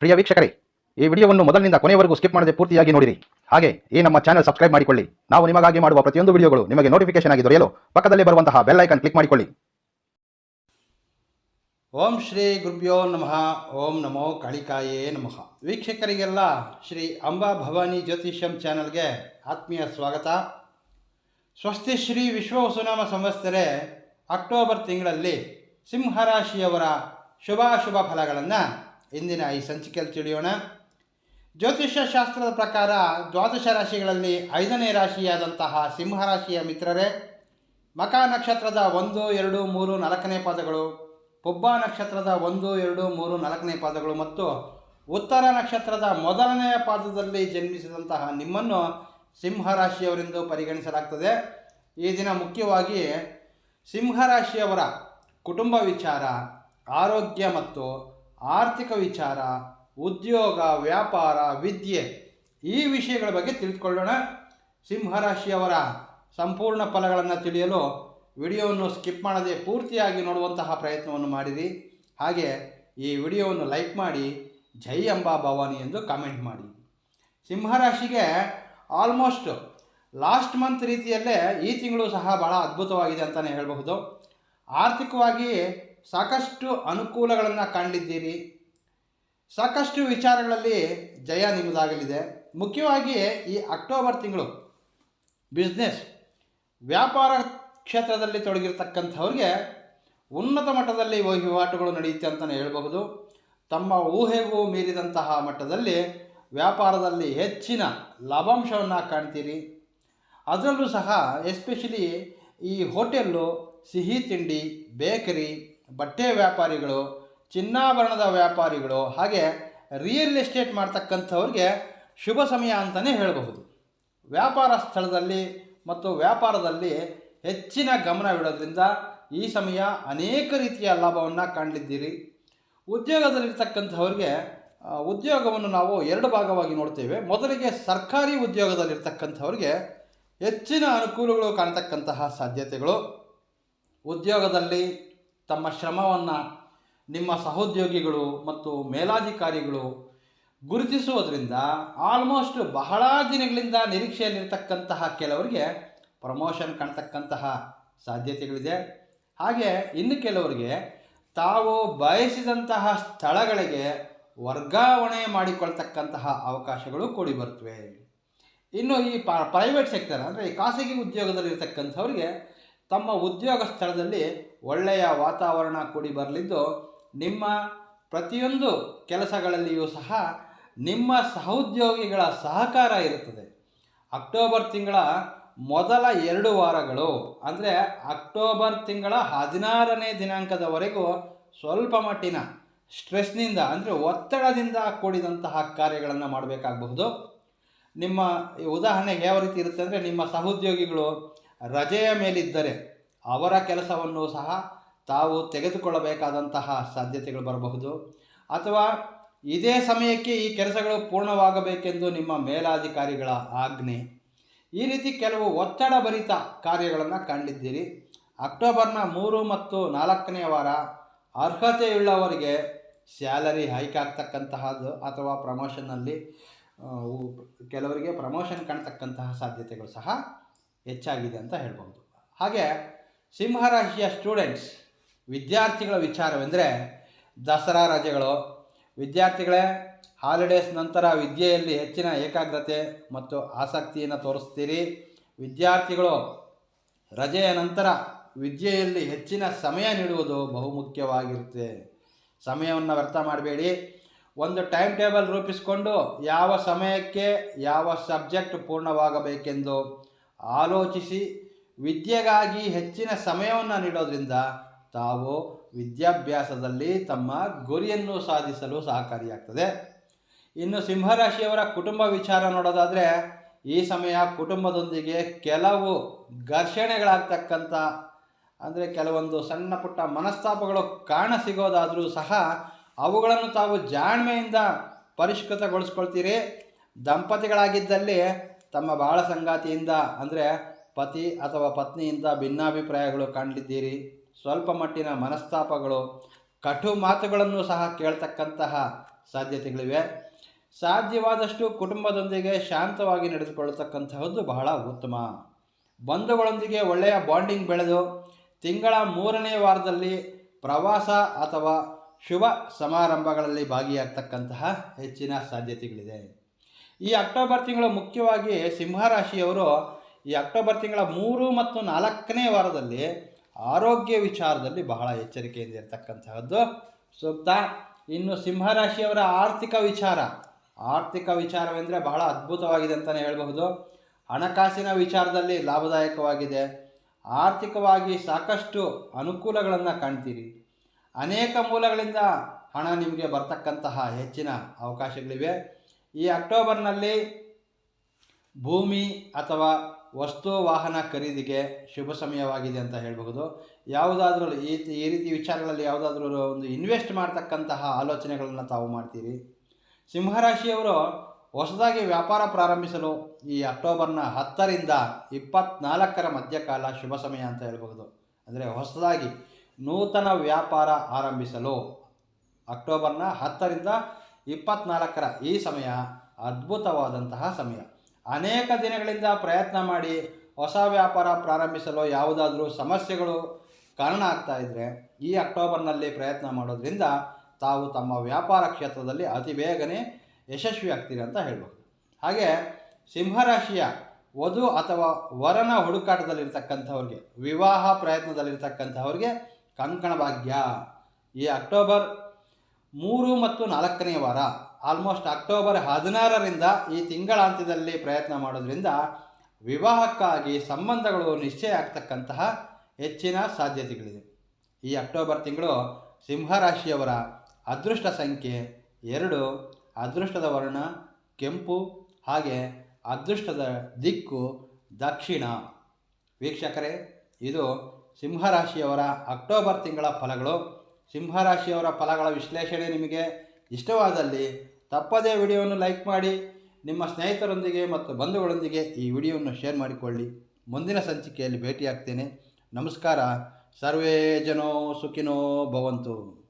ಪ್ರಿಯ ವೀಕ್ಷಕರೇ, ಈ ವಿಡಿಯೋವನ್ನು ಮೊದಲಿನಿಂದ ಕೊನೆಯವರೆಗೂ ಸ್ಕಿಪ್ ಮಾಡದೆ ಪೂರ್ತಿಯಾಗಿ ನೋಡಿರಿ. ಹಾಗೆ, ಈ ನಮ್ಮ ಚಾನಲ್ ಸಬ್ಸ್ಕ್ರೈಬ್ ಮಾಡಿಕೊಳ್ಳಿ. ನಾವು ನಿಮಗಾಗಿ ಮಾಡುವ ಪ್ರತಿಯೊಂದು ವಿಡಿಯೋಗಳು ನಿಮಗೆ ನೋಟಿಫಿಕೇಶನ್ ಆಗಿ ದೊರೆಯಲು ಪಕ್ಕದಲ್ಲಿ ಬರುವಂತಹ ಬೆಲ್ ಐಕನ್ ಕ್ಲಿಕ್ ಮಾಡಿಕೊಳ್ಳಿ. ಓಂ ಶ್ರೀ ಗುರುಭ್ಯೋ ನಮಃ. ಓಂ ನಮೋ ಕಾಳಿಕಾಯೇ ನಮಃ. ವೀಕ್ಷಕರಿಗೆಲ್ಲ ಶ್ರೀ ಅಂಬಾ ಭವಾನಿ ಜ್ಯೋತಿಷ್ಯಂ ಚಾನಲ್ಗೆ ಆತ್ಮೀಯ ಸ್ವಾಗತ. ಸ್ವಸ್ತಿ ಶ್ರೀ ವಿಶ್ವವಸುನಾಮ ಸಂವತ್ಸರೆ, ಅಕ್ಟೋಬರ್ ತಿಂಗಳಲ್ಲಿ ಸಿಂಹರಾಶಿಯವರ ಶುಭಾಶುಭ ಫಲಗಳನ್ನು ಇಂದಿನ ಈ ಸಂಚಿಕೆಯಲ್ಲಿ ತಿಳಿಯೋಣ. ಜ್ಯೋತಿಷ್ಯ ಶಾಸ್ತ್ರದ ಪ್ರಕಾರ ದ್ವಾದಶ ರಾಶಿಗಳಲ್ಲಿ ಐದನೇ ರಾಶಿಯಾದಂತಹ ಸಿಂಹರಾಶಿಯ ಮಿತ್ರರೇ, ಮಕ ನಕ್ಷತ್ರದ ಒಂದು, ಎರಡು, ಮೂರು, ನಾಲ್ಕನೇ ಪಾದಗಳು, ಪುಬ್ಬ ನಕ್ಷತ್ರದ ಒಂದು, ಎರಡು, ಮೂರು, ನಾಲ್ಕನೇ ಪಾದಗಳು ಮತ್ತು ಉತ್ತರ ನಕ್ಷತ್ರದ ಮೊದಲನೆಯ ಪಾದದಲ್ಲಿ ಜನ್ಮಿಸಿದಂತಹ ನಿಮ್ಮನ್ನು ಸಿಂಹರಾಶಿಯವರೆಂದು ಪರಿಗಣಿಸಲಾಗ್ತದೆ. ಈ ದಿನ ಮುಖ್ಯವಾಗಿ ಸಿಂಹರಾಶಿಯವರ ಕುಟುಂಬ ವಿಚಾರ, ಆರೋಗ್ಯ ಮತ್ತು ಆರ್ಥಿಕ ವಿಚಾರ, ಉದ್ಯೋಗ, ವ್ಯಾಪಾರ, ವಿದ್ಯೆ ಈ ವಿಷಯಗಳ ಬಗ್ಗೆ ತಿಳಿದುಕೊಳ್ಳೋಣ. ಸಿಂಹರಾಶಿಯವರ ಸಂಪೂರ್ಣ ಫಲಗಳನ್ನು ತಿಳಿಯಲು ವಿಡಿಯೋವನ್ನು ಸ್ಕಿಪ್ ಮಾಡದೆ ಪೂರ್ತಿಯಾಗಿ ನೋಡುವಂತಹ ಪ್ರಯತ್ನವನ್ನು ಮಾಡಿರಿ. ಹಾಗೆ ಈ ವಿಡಿಯೋವನ್ನು ಲೈಕ್ ಮಾಡಿ, ಜೈ ಅಂಬಾ ಭವಾನಿ ಎಂದು ಕಾಮೆಂಟ್ ಮಾಡಿ. ಸಿಂಹರಾಶಿಗೆ ಆಲ್ಮೋಸ್ಟ್ ಲಾಸ್ಟ್ ಮಂತ್ ರೀತಿಯಲ್ಲೇ ಈ ತಿಂಗಳು ಸಹ ಬಹಳ ಅದ್ಭುತವಾಗಿದೆ ಅಂತಲೇ ಹೇಳಬಹುದು. ಆರ್ಥಿಕವಾಗಿ ಸಾಕಷ್ಟು ಅನುಕೂಲಗಳನ್ನು ಕಂಡಿದ್ದೀರಿ. ಸಾಕಷ್ಟು ವಿಚಾರಗಳಲ್ಲಿ ಜಯ ನಿಮ್ಮದಾಗಲಿದೆ. ಮುಖ್ಯವಾಗಿ ಈ ಅಕ್ಟೋಬರ್ ತಿಂಗಳು ಬಿಸ್ನೆಸ್ ವ್ಯಾಪಾರ ಕ್ಷೇತ್ರದಲ್ಲಿ ತೊಡಗಿರ್ತಕ್ಕಂಥವ್ರಿಗೆ ಉನ್ನತ ಮಟ್ಟದಲ್ಲಿ ವಹಿವಾಟುಗಳು ನಡೆಯುತ್ತೆ ಅಂತಲೇ ಹೇಳಬಹುದು. ತಮ್ಮ ಊಹೆಗೂ ಮೀರಿದಂತಹ ಮಟ್ಟದಲ್ಲಿ ವ್ಯಾಪಾರದಲ್ಲಿ ಹೆಚ್ಚಿನ ಲಾಭಾಂಶವನ್ನು ಕಾಣ್ತೀರಿ. ಅದರಲ್ಲೂ ಸಹ ಎಸ್ಪೆಷಲಿ ಈ ಹೋಟೆಲ್ಲು ಸಿಹಿ ತಿಂಡಿ ಬೇಕರಿ ಬಟ್ಟೆ ವ್ಯಾಪಾರಿಗಳು, ಚಿನ್ನಾಭರಣದ ವ್ಯಾಪಾರಿಗಳು, ಹಾಗೆ ರಿಯಲ್ ಎಸ್ಟೇಟ್ ಮಾಡ್ತಕ್ಕಂಥವ್ರಿಗೆ ಶುಭ ಸಮಯ ಅಂತಲೇ ಹೇಳಬಹುದು. ವ್ಯಾಪಾರ ಸ್ಥಳದಲ್ಲಿ ಮತ್ತು ವ್ಯಾಪಾರದಲ್ಲಿ ಹೆಚ್ಚಿನ ಗಮನವಿಡೋದ್ರಿಂದ ಈ ಸಮಯ ಅನೇಕ ರೀತಿಯ ಲಾಭವನ್ನು ಕಾಣಲಿದ್ದೀರಿ. ಉದ್ಯೋಗದಲ್ಲಿರ್ತಕ್ಕಂಥವ್ರಿಗೆ ಉದ್ಯೋಗವನ್ನು ನಾವು ಎರಡು ಭಾಗವಾಗಿ ನೋಡ್ತೇವೆ. ಮೊದಲಿಗೆ ಸರ್ಕಾರಿ ಉದ್ಯೋಗದಲ್ಲಿರ್ತಕ್ಕಂಥವ್ರಿಗೆ ಹೆಚ್ಚಿನ ಅನುಕೂಲಗಳು ಕಾಣತಕ್ಕಂತಹ ಸಾಧ್ಯತೆಗಳು. ಉದ್ಯೋಗದಲ್ಲಿ ತಮ್ಮ ಶ್ರಮವನ್ನು ನಿಮ್ಮ ಸಹೋದ್ಯೋಗಿಗಳು ಮತ್ತು ಮೇಲಾಧಿಕಾರಿಗಳು ಗುರುತಿಸುವುದರಿಂದ ಆಲ್ಮೋಸ್ಟ್ ಬಹಳ ದಿನಗಳಿಂದ ನಿರೀಕ್ಷೆಯಲ್ಲಿರ್ತಕ್ಕಂತಹ ಕೆಲವರಿಗೆ ಪ್ರಮೋಷನ್ ಕಾಣ್ತಕ್ಕಂತಹ ಸಾಧ್ಯತೆಗಳಿದೆ. ಹಾಗೆ ಇನ್ನು ಕೆಲವರಿಗೆ ತಾವು ಬಯಸಿದಂತಹ ಸ್ಥಳಗಳಿಗೆ ವರ್ಗಾವಣೆ ಮಾಡಿಕೊಳ್ತಕ್ಕಂತಹ ಅವಕಾಶಗಳು ಕೂಡಿ ಬರ್ತವೆ ಇನ್ನು ಈ ಪ್ರೈವೇಟ್ ಸೆಕ್ಟರ್ ಅಂದರೆ ಖಾಸಗಿ ಉದ್ಯೋಗದಲ್ಲಿರ್ತಕ್ಕಂಥವ್ರಿಗೆ ತಮ್ಮ ಉದ್ಯೋಗ ಸ್ಥಳದಲ್ಲಿ ಒಳ್ಳೆಯ ವಾತಾವರಣ ಕೂಡಿ ಬರಲಿದ್ದು, ನಿಮ್ಮ ಪ್ರತಿಯೊಂದು ಕೆಲಸಗಳಲ್ಲಿಯೂ ಸಹ ನಿಮ್ಮ ಸಹೋದ್ಯೋಗಿಗಳ ಸಹಕಾರ ಇರುತ್ತದೆ. ಅಕ್ಟೋಬರ್ ತಿಂಗಳ ಮೊದಲ ಎರಡು ವಾರಗಳು, ಅಂದರೆ ಅಕ್ಟೋಬರ್ ತಿಂಗಳ ಹದಿನಾರನೇ ದಿನಾಂಕದವರೆಗೂ ಸ್ವಲ್ಪ ಮಟ್ಟಿನ ಸ್ಟ್ರೆಸ್ನಿಂದ, ಅಂದರೆ ಒತ್ತಡದಿಂದ ಕೂಡಿದಂತಹ ಕಾರ್ಯಗಳನ್ನು ಮಾಡಬೇಕಾಗಬಹುದು. ನಿಮ್ಮ ಉದಾಹರಣೆಗೆ ಯಾವ ರೀತಿ ಇರುತ್ತೆ ಅಂದರೆ ನಿಮ್ಮ ಸಹೋದ್ಯೋಗಿಗಳು ರಜೆಯ ಮೇಲಿದ್ದರೆ ಅವರ ಕೆಲಸವನ್ನು ಸಹ ತಾವು ತೆಗೆದುಕೊಳ್ಳಬೇಕಾದಂತಹ ಸಾಧ್ಯತೆಗಳು ಬರಬಹುದು. ಅಥವಾ ಇದೇ ಸಮಯಕ್ಕೆ ಈ ಕೆಲಸಗಳು ಪೂರ್ಣವಾಗಬೇಕೆಂದು ನಿಮ್ಮ ಮೇಲಾಧಿಕಾರಿಗಳ ಆಜ್ಞೆ. ಈ ರೀತಿ ಕೆಲವು ಒತ್ತಡ ಭರಿತ ಕಾರ್ಯಗಳನ್ನು ಕಂಡಿದ್ದೀರಿ. ಅಕ್ಟೋಬರ್ನ ಮೂರು ಮತ್ತು ನಾಲ್ಕನೇ ವಾರ ಅರ್ಹತೆಯುಳ್ಳವರಿಗೆ ಸ್ಯಾಲರಿ ಹೈಕ್ ಆಗ್ತಕ್ಕಂತಹದ್ದು ಅಥವಾ ಪ್ರಮೋಷನ್ನಲ್ಲಿ ಕೆಲವರಿಗೆ ಪ್ರಮೋಷನ್ ಕಾಣ್ತಕ್ಕಂತಹ ಸಾಧ್ಯತೆಗಳು ಸಹ ಹೆಚ್ಚಾಗಿದೆ ಅಂತ ಹೇಳ್ಬೋದು ಹಾಗೆ ಸಿಂಹರಾಶಿಯ ಸ್ಟೂಡೆಂಟ್ಸ್ ವಿದ್ಯಾರ್ಥಿಗಳ ವಿಚಾರವೆಂದರೆ ದಸರಾ ರಜೆಗಳು, ವಿದ್ಯಾರ್ಥಿಗಳೇ ಹಾಲಿಡೇಸ್ ನಂತರ ವಿದ್ಯೆಯಲ್ಲಿ ಹೆಚ್ಚಿನ ಏಕಾಗ್ರತೆ ಮತ್ತು ಆಸಕ್ತಿಯನ್ನು ತೋರಿಸ್ತೀರಿ. ವಿದ್ಯಾರ್ಥಿಗಳು ರಜೆಯ ನಂತರ ವಿದ್ಯೆಯಲ್ಲಿ ಹೆಚ್ಚಿನ ಸಮಯ ನೀಡುವುದು ಬಹುಮುಖ್ಯವಾಗಿರುತ್ತೆ ಸಮಯವನ್ನು ವ್ಯರ್ಥ ಮಾಡಬೇಡಿ. ಒಂದು ಟೈಮ್ ಟೇಬಲ್ ರೂಪಿಸಿಕೊಂಡು ಯಾವ ಸಮಯಕ್ಕೆ ಯಾವ ಸಬ್ಜೆಕ್ಟ್ ಪೂರ್ಣವಾಗಬೇಕೆಂದು ಆಲೋಚಿಸಿ ವಿದ್ಯೆಗಾಗಿ ಹೆಚ್ಚಿನ ಸಮಯವನ್ನು ನೀಡೋದ್ರಿಂದ ತಾವು ವಿದ್ಯಾಭ್ಯಾಸದಲ್ಲಿ ತಮ್ಮ ಗುರಿಯನ್ನು ಸಾಧಿಸಲು ಸಹಕಾರಿಯಾಗ್ತದೆ. ಇನ್ನು ಸಿಂಹರಾಶಿಯವರ ಕುಟುಂಬ ವಿಚಾರ ನೋಡೋದಾದರೆ, ಈ ಸಮಯ ಕುಟುಂಬದೊಂದಿಗೆ ಕೆಲವು ಘರ್ಷಣೆಗಳಾಗ್ತಕ್ಕಂಥ, ಅಂದರೆ ಕೆಲವೊಂದು ಸಣ್ಣ ಪುಟ್ಟ ಮನಸ್ತಾಪಗಳು ಕಾಣ ಸಿಗೋದಾದರೂ ಸಹ ಅವುಗಳನ್ನು ತಾವು ಜಾಣ್ಮೆಯಿಂದ ಪರಿಷ್ಕೃತಗೊಳಿಸ್ಕೊಳ್ತೀರಿ. ದಂಪತಿಗಳಾಗಿದ್ದಲ್ಲಿ ತಮ್ಮ ಬಾಳ ಸಂಗಾತಿಯಿಂದ ಅಂದರೆ ಪತಿ ಅಥವಾ ಪತ್ನಿಯಿಂದ ಭಿನ್ನಾಭಿಪ್ರಾಯಗಳು ಕಾಣಲಿದ್ದೀರಿ. ಸ್ವಲ್ಪ ಮಟ್ಟಿನ ಮನಸ್ತಾಪಗಳು, ಕಟು ಮಾತುಗಳನ್ನು ಸಹ ಕೇಳ್ತಕ್ಕಂತಹ ಸಾಧ್ಯತೆಗಳಿವೆ. ಸಾಧ್ಯವಾದಷ್ಟು ಕುಟುಂಬದೊಂದಿಗೆ ಶಾಂತವಾಗಿ ನಡೆದುಕೊಳ್ಳತಕ್ಕಂತಹದ್ದು ಬಹಳ ಉತ್ತಮ. ಬಂಧುಗಳೊಂದಿಗೆ ಒಳ್ಳೆಯ ಬಾಂಡಿಂಗ್ ಬೆಳೆದು, ತಿಂಗಳ ಮೂರನೇ ವಾರದಲ್ಲಿ ಪ್ರವಾಸ ಅಥವಾ ಶುಭ ಸಮಾರಂಭಗಳಲ್ಲಿ ಭಾಗಿಯಾಗ್ತಕ್ಕಂತಹ ಹೆಚ್ಚಿನ ಸಾಧ್ಯತೆಗಳಿದೆ. ಈ ಅಕ್ಟೋಬರ್ ತಿಂಗಳು ಮುಖ್ಯವಾಗಿ ಸಿಂಹರಾಶಿಯವರು ಈ ಅಕ್ಟೋಬರ್ ತಿಂಗಳ ಮೂರು ಮತ್ತು ನಾಲ್ಕನೇ ವಾರದಲ್ಲಿ ಆರೋಗ್ಯ ವಿಚಾರದಲ್ಲಿ ಬಹಳ ಎಚ್ಚರಿಕೆಯಿಂದ ಇರತಕ್ಕಂತಹದ್ದು. ಸೂಕ್ತ. ಇನ್ನು ಸಿಂಹರಾಶಿಯವರ ಆರ್ಥಿಕ ವಿಚಾರ. ಆರ್ಥಿಕ ವಿಚಾರವೆಂದರೆ ಬಹಳ ಅದ್ಭುತವಾಗಿದೆ ಅಂತಲೇ ಹೇಳಬಹುದು. ಹಣಕಾಸಿನ ವಿಚಾರದಲ್ಲಿ ಲಾಭದಾಯಕವಾಗಿದೆ. ಆರ್ಥಿಕವಾಗಿ ಸಾಕಷ್ಟು ಅನುಕೂಲಗಳನ್ನು ಕಾಣ್ತೀರಿ. ಅನೇಕ ಮೂಲಗಳಿಂದ ಹಣ ನಿಮಗೆ ಬರ್ತಕ್ಕಂತಹ ಹೆಚ್ಚಿನ ಅವಕಾಶಗಳಿವೆ. ಈ ಅಕ್ಟೋಬರ್ನಲ್ಲಿ ಭೂಮಿ ಅಥವಾ ವಸ್ತು ವಾಹನ ಖರೀದಿಗೆ ಶುಭ ಸಮಯವಾಗಿದೆ ಅಂತ ಹೇಳಬಹುದು. ಯಾವುದಾದ್ರೂ ಈ ಈ ರೀತಿ ವಿಚಾರಗಳಲ್ಲಿ ಯಾವುದಾದ್ರೂ ಒಂದು ಇನ್ವೆಸ್ಟ್ ಮಾಡ್ತಕ್ಕಂತಹ ಆಲೋಚನೆಗಳನ್ನು ತಾವು ಮಾಡ್ತೀರಿ. ಸಿಂಹರಾಶಿಯವರು ಹೊಸದಾಗಿ ವ್ಯಾಪಾರ ಪ್ರಾರಂಭಿಸಲು ಈ ಅಕ್ಟೋಬರ್ನ ಹತ್ತರಿಂದ ಇಪ್ಪತ್ನಾಲ್ಕರ ಮಧ್ಯಕಾಲ ಶುಭ ಸಮಯ ಅಂತ ಹೇಳಬಹುದು. ಅಂದರೆ ಹೊಸದಾಗಿ ನೂತನ ವ್ಯಾಪಾರ ಆರಂಭಿಸಲು ಅಕ್ಟೋಬರ್ನ ಹತ್ತರಿಂದ ಇಪ್ಪತ್ನಾಲ್ಕರ ಈ ಸಮಯ ಅದ್ಭುತವಾದಂತಹ ಸಮಯ. ಅನೇಕ ದಿನಗಳಿಂದ ಪ್ರಯತ್ನ ಮಾಡಿ ಹೊಸ ವ್ಯಾಪಾರ ಪ್ರಾರಂಭಿಸಲು ಯಾವುದಾದ್ರೂ ಸಮಸ್ಯೆಗಳು ಕಾರಣ ಆಗ್ತಾ ಇದ್ದರೆ ಈ ಅಕ್ಟೋಬರ್ನಲ್ಲಿ ಪ್ರಯತ್ನ ಮಾಡೋದ್ರಿಂದ ತಾವು ತಮ್ಮ ವ್ಯಾಪಾರ ಕ್ಷೇತ್ರದಲ್ಲಿ ಅತಿ ಬೇಗನೆ ಯಶಸ್ವಿ ಆಗ್ತೀರಿ ಅಂತ ಹೇಳ್ಬೋದು. ಹಾಗೆ ಸಿಂಹರಾಶಿಯ ವಧು ಅಥವಾ ವರನ ಹುಡುಕಾಟದಲ್ಲಿರ್ತಕ್ಕಂಥವ್ರಿಗೆ, ವಿವಾಹ ಪ್ರಯತ್ನದಲ್ಲಿರ್ತಕ್ಕಂಥವ್ರಿಗೆ ಕಂಕಣ ಭಾಗ್ಯ. ಈ ಅಕ್ಟೋಬರ್ ಮೂರು ಮತ್ತು ನಾಲ್ಕನೇ ವಾರ ಆಲ್ಮೋಸ್ಟ್ ಅಕ್ಟೋಬರ್ ಹದಿನಾರರಿಂದ ಈ ತಿಂಗಳಾಂತ್ಯದಲ್ಲಿ ಪ್ರಯತ್ನ ಮಾಡೋದ್ರಿಂದ ವಿವಾಹಕ್ಕಾಗಿ ಸಂಬಂಧಗಳು ನಿಶ್ಚಯ ಆಗ್ತಕ್ಕಂತಹ ಹೆಚ್ಚಿನ ಸಾಧ್ಯತೆಗಳಿದೆ. ಈ ಅಕ್ಟೋಬರ್ ತಿಂಗಳು ಸಿಂಹರಾಶಿಯವರ ಅದೃಷ್ಟ ಸಂಖ್ಯೆ ಎರಡು, ಅದೃಷ್ಟದ ವರ್ಣ ಕೆಂಪು, ಹಾಗೆ ಅದೃಷ್ಟದ ದಿಕ್ಕು ದಕ್ಷಿಣ. ವೀಕ್ಷಕರೇ, ಇದು ಸಿಂಹರಾಶಿಯವರ ಅಕ್ಟೋಬರ್ ತಿಂಗಳ ಫಲಗಳು. ಸಿಂಹರಾಶಿಯವರ ಫಲಗಳ ವಿಶ್ಲೇಷಣೆ ನಿಮಗೆ ಇಷ್ಟವಾದಲ್ಲಿ ತಪ್ಪದೇ ವಿಡಿಯೋವನ್ನು ಲೈಕ್ ಮಾಡಿ, ನಿಮ್ಮ ಸ್ನೇಹಿತರೊಂದಿಗೆ ಮತ್ತು ಬಂಧುಗಳೊಂದಿಗೆ ಈ ವಿಡಿಯೋವನ್ನು ಶೇರ್ ಮಾಡಿಕೊಳ್ಳಿ. ಮುಂದಿನ ಸಂಚಿಕೆಯಲ್ಲಿ ಭೇಟಿಯಾಗ್ತೇನೆ. ನಮಸ್ಕಾರ. ಸರ್ವೇ ಜನೋ ಸುಖಿನೋ ಭವಂತು.